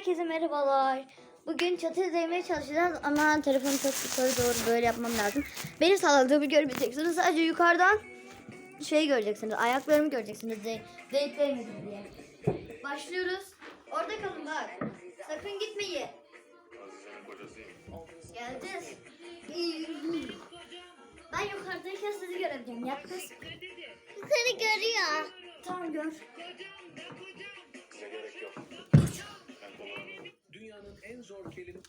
Herkese merhabalar. Bugün çatıya değmeye çalışacağız ama telefonu çok yukarı doğru böyle yapmam lazım. Benim sağladığımı görmeyeceksiniz. Sadece yukarıdan şey göreceksiniz. Ayaklarımı göreceksiniz. Denk değmedim diye. Başlıyoruz. Orada kalın bak. Sakın gitmeyin. Geleceğiz. Ben yukarıdayken sizi görebileceğim. Yaklaş. Yukarı görüyor. Tamam gör. Kelime...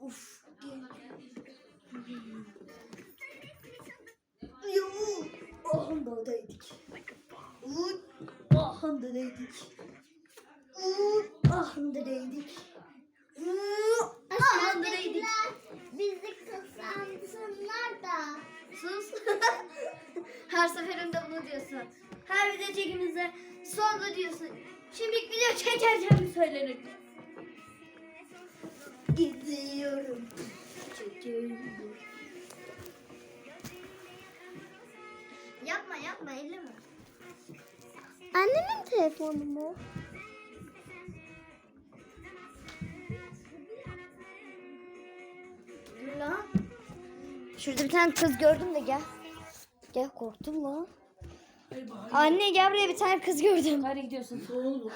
Uf. Yuh. Ahanda değdik. Uy. Ahanda değdik. Uy. Ahanda değdik. Uy. Ahanda değdik. Bizi kısansınlar da. Sus. Her seferinde bunu diyorsun. Her video çekimizde sonunda diyorsun. Şimdi video çekerken söylenir. Gidiyorum. Çekiyorum. Yapma yapma elleme. Annemin telefonu mu? Şurada bir tane kız gördüm de gel. Gel korktum lan. Anne gel buraya bir tane kız gördüm. Nereye gidiyorsun? Soğuk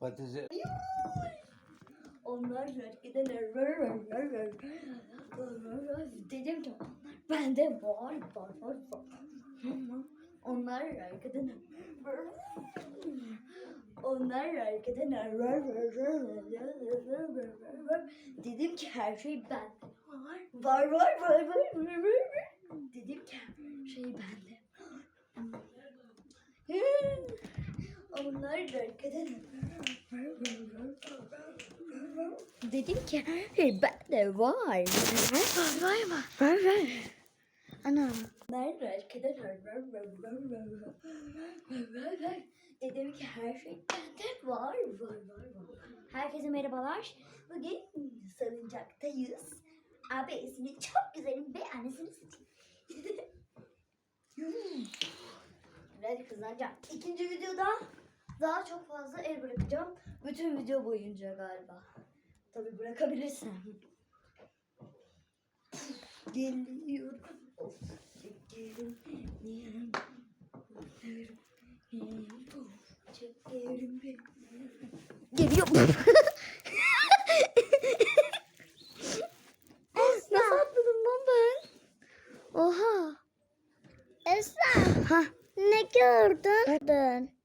Patates... Onlar hareket eder. Dedim ki bende var var var var. Onlar eder. Onlar eder. Dedim ki her şey bende. Var var var var var var. Dedim ki her şey bende. Hareket eder. Dedim ki hey bende var. Var var mı? Var var. Ana. Var var. Dedim ki her şey bende var var var var. Herkese merhabalar. Bugün salıncaktayız. Abisini çok güzelim ve annesini satayım. Biraz kızlanacağım. İkinci videoda daha çok fazla el bırakacağım. Bütün video boyunca galiba. Tabi bırakabilirsem. Geliyorum. Çekerim. Yerim. Yerim. Çekerim. Ben? Oha. Esra. Ha. Ne gördün? Ben...